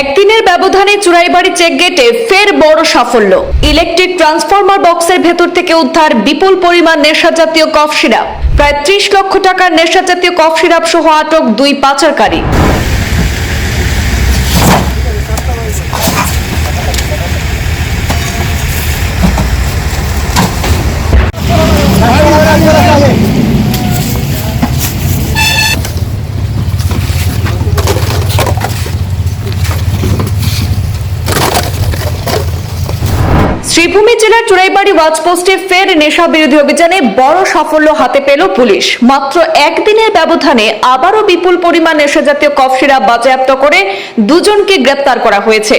একদিনের ব্যবধানে চুরাইবাড়ি চেক গেটে ফের বড় সাফল্য। ইলেকট্রিক ট্রান্সফরমার বক্সের ভেতর থেকে উদ্ধার বিপুল পরিমাণ নেশা জাতীয় কফ সিরাপ। প্রায় ত্রিশ লক্ষ টাকার নেশা জাতীয় কফ সিরাপ সহ আটক দুই পাচারকারী। শ্রীভূমি জেলার চুরাইবাড়ি ওয়াচপোস্টে ফের নেশা বিরোধী অভিযানে বড় সাফল্য হাতে পেল পুলিশ। মাত্র একদিনের ব্যবধানে আবারও বিপুল পরিমাণ নেশাজাতীয় কফ সিরাপ বাজেয়াপ্ত করে দুজনকে গ্রেপ্তার করা হয়েছে।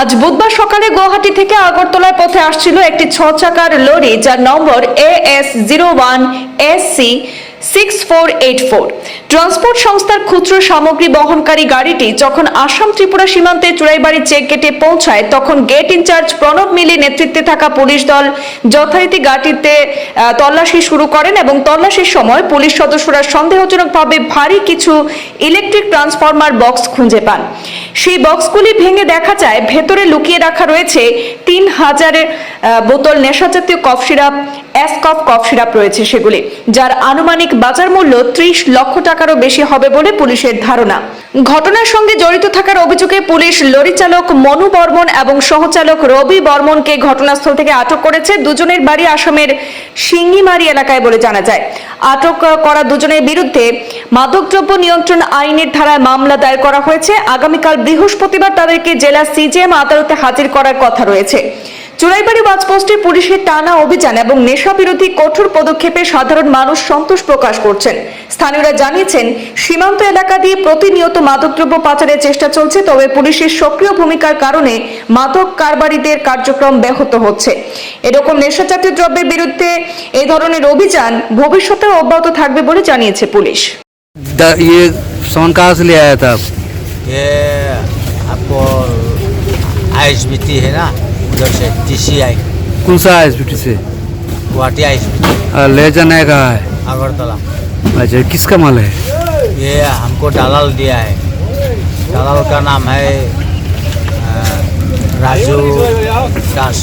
আজ বুধবার সকালে গুয়াহাটি থেকে আগরতলার পথে আসছিল একটি ছ চাকার লরি যার number A S zero one S C six four eight four transport সংস্থার খুচরো সামগ্রী বহনকারী গাড়িটি যখন আসাম ত্রিপুরা সীমান্তে চুরাইবাড়ি চেক গেটে পৌঁছায়, তখন গেট ইনচার্জ প্রণব মিলি নেতৃত্বে থাকা পুলিশ দল যথারীতি গাড়িতে তল্লাশি শুরু করেন এবং তল্লাশির সময় পুলিশ সদস্যরা সন্দেহজনকভাবে ভারী কিছু ইলেকট্রিক ট্রান্সফরমার বক্স খুঁজে পান। সেই বক্সগুলি ভেঙে দেখা যায়, ভেতরে লুকিয়ে রাখা রয়েছে তিন হাজারের বোতল, নেশাজাতীয় কফ সিরাপ অ্যাসকফ কফ সিরাপ রয়েছে সেগুলি, যার আনুমানিক বাজার মূল্য ত্রিশ লক্ষ টাকারও বেশি হবে বলে পুলিশের ধারণা। ঘটনার সঙ্গে জড়িত থাকার অভিযোগে পুলিশ লরি চালক মনু বর্মন এবং সহচালক রবি বর্মনকে ঘটনাস্থল থেকে আটক করেছে দুজনের বাড়ি আসামের সিঙ্গিমারি এলাকায় বলে জানা যায়। আটক করা দুজনের বিরুদ্ধে মাদকদ্রব্য নিয়ন্ত্রণ আইনের ধারায় মামলা দায়ের করা হয়েছে। আগামীকাল বৃহস্পতিবার তাদেরকে জেলা সিজিএম আদালতে হাজির করার কথা রয়েছে। চুরাইবাড়ি ওয়াচপোস্টে পুলিশের টানা অভিযান এবং নেশা বিরোধী কঠোর পদক্ষেপে সাধারণ মানুষ সন্তোষ প্রকাশ করছেন স্থানীয়রা জানিয়েছেন সীমান্ত এলাকা দিয়ে প্রতিনিয়ত মাদকদ্রব্য পাচারের চেষ্টা চলছে তবে পুলিশের সক্রিয় ভূমিকার কারণে মাদক কারবারিদের কার্যক্রম ব্যাহত হচ্ছে এরকম নেশাজাতীয় দ্রব্যের বিরুদ্ধে এই ধরনের অভিযান ভবিষ্যতেও অব্যাহত থাকবে বলে জানিয়েছে পুলিশ द- ये सामान कहाँ से ले आया था आप ये आपको आईएस है ना उधर से टीसीआई कौन सा से गुवाहाटी ले जाना है कहाँ है। अगरतला। अच्छा किसका माल है? ये हमको दलाल दिया है। दलाल का नाम है राजू दास।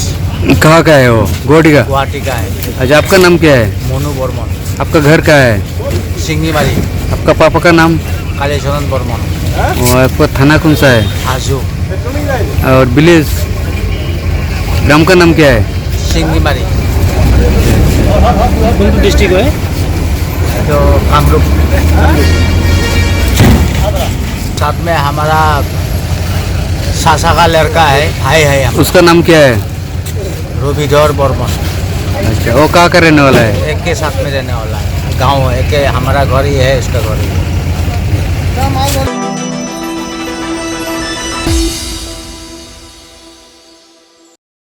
कहाँ का है वो? गोडी का? गुवाहाटी का है। अच्छा आपका नाम क्या है? मोनू बर्मन। आपका घर का है? सिंगीमारी। आपका पापा का नाम? कालीचरण बर्मन। और आपका थाना कौन सा है? हाजू। और विलेज? ग्राम का नाम क्या है? सिंगीमारी डिस्ट्रिक्ट है जो कामरूप। साथ में हमारा सासा का लड़का है भाई है उसका नाम क्या है? रूबीधर बर्मन अच्छा वो कहाँ का रहने वाला है? एक के साथ में रहने वाला है। गाँव एक हमारा घर ही है उसका घर ही है।